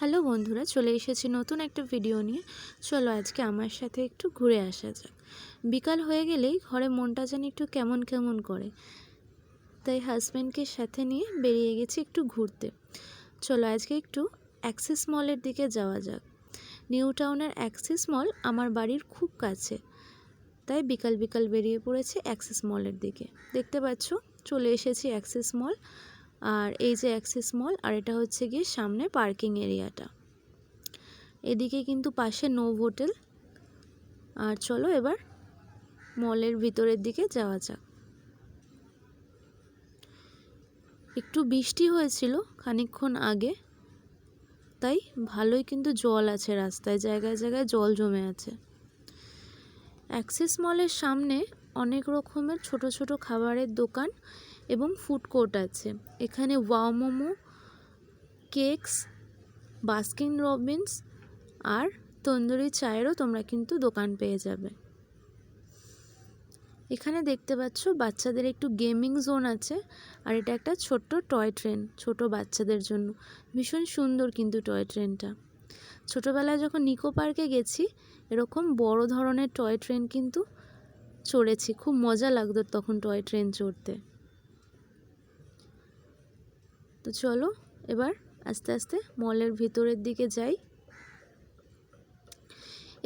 Hello বন্ধুরা, চলে এসেছি নতুন একটা ভিডিও নিয়ে। চলো আজকে আমার সাথে একটু ঘুরে আসা যাক। বিকাল হয়ে গেলেই ঘরে মনটা যেন একটু কেমন কেমন করে। তাই হাজব্যান্ডকে সাথে নিয়ে বেরিয়ে গেছি একটু ঘুরতে। চলো আজকে একটু অ্যাক্সিস মলের দিকে যাওয়া যাক। নিউ টাউনের অ্যাক্সিস মল আমার বাড়ির খুব কাছে। তাই বিকাল বিকাল বেরিয়ে পড়েছে অ্যাক্সিস মলের দিকে। দেখতে পাচ্ছ, চলে এসেছি অ্যাক্সিস মল আর এই যে অ্যাক্সিস মল, আর এটা হচ্ছে গিয়ে সামনে পার্কিং এরিয়াটা। এদিকে কিন্তু পাশে নোভ হোটেল। আর চলো এবার মলের ভিতরের দিকে যাওয়া যাক। একটু বৃষ্টি হয়েছিল খানিকক্ষণ আগে, তাই ভালোই কিন্তু জল আছে রাস্তায়, জায়গায় জায়গায় জল জমে আছে। অ্যাক্সিস মলের সামনে অনেক রকমের ছোট ছোট খাবারের দোকান এবং ফুড কোর্ট আছে। এখানে wow momo, cakes Baskin Robbins আর তন্দুরি চায়েরও তোমরা কিন্তু দোকান পেয়ে যাবে। এখানে দেখতে পাচ্ছ বাচ্চাদের একটু গেমিং জোন আছে আর এটা একটা ছোট্ট টয় ট্রেন ছোট বাচ্চাদের জন্য। ভীষণ সুন্দর কিন্তু টয় ট্রেনটা ছোটোবেলায় যখন নিকো পার্কে গেছি, এরকম বড় ধরনের টয় ট্রেন কিন্তু চড়েছি। খুব মজা লাগতো তখন টয় ট্রেন চড়তে। তো চলো, এবার আস্তে আস্তে মলের ভিতরের দিকে যাই।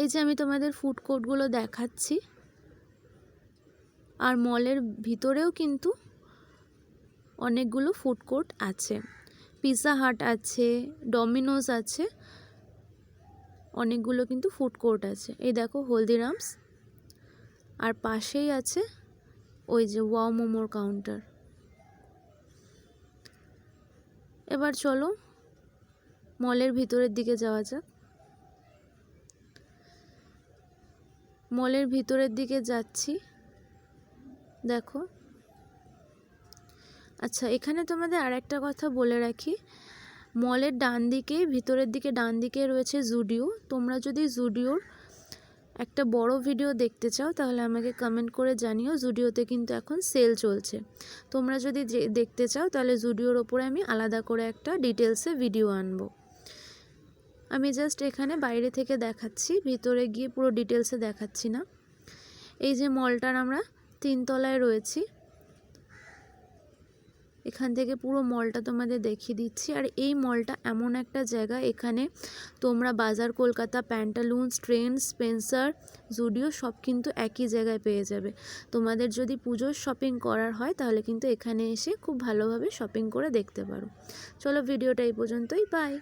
এই যে আমি তোমাদের ফুড কোর্টগুলো দেখাচ্ছি। আর মলের ভিতরেও কিন্তু অনেকগুলো ফুড কোর্ট আছে। পিৎজা হাট আছে ডমিনোজ আছে, অনেকগুলো কিন্তু ফুড কোর্ট আছে। এই দেখো হলদিরামস। আর পাশেই আছে ওই যে ওয়াও মোমোর কাউন্টার এবার চলো মলের ভিতরের দিকে যাওয়া যাক। মলের ভিতরের দিকে যাচ্ছি। দেখো। আচ্ছা এখানে তোমাদের আর একটা কথা বলে রাখি। মলের ডান দিকে ভিতরের দিকে ডান দিকে রয়েছে জুডিও। তোমরা যদি জুডিওর একটা বড় ভিডিও দেখতে চাও, তাহলে আমাকে কমেন্ট করে জানিও। জুডিওতে কিন্তু এখন সেল চলছে। তোমরা যদি দেখতে চাও, তাহলে জুডিওর ওপরে আমি আলাদা করে একটা ডিটেলসে ভিডিও আনব। আমি জাস্ট এখানে বাইরে থেকে দেখাচ্ছি, ভিতরে গিয়ে পুরো ডিটেলসে দেখাচ্ছি না। এই যে মলটার আমরা তিনতলায় রয়েছি। এখান থেকে পুরো মলটা তোমাদের দেখিয়ে দিচ্ছি। আর এই মলটা এমন একটা জায়গা, এখানে তোমরা বাজার, Kolkata Pantaloons Trends Spencer Zudio সব কিন্তু একই জায়গায় পেয়ে যাবে। তোমাদের যদি পুজোর শপিং করার হয়, তাহলে কিন্তু এখানে এসে খুব ভালোভাবে শপিং করে দেখতে পারো। চলো ভিডিওটা এই পর্যন্তই বাই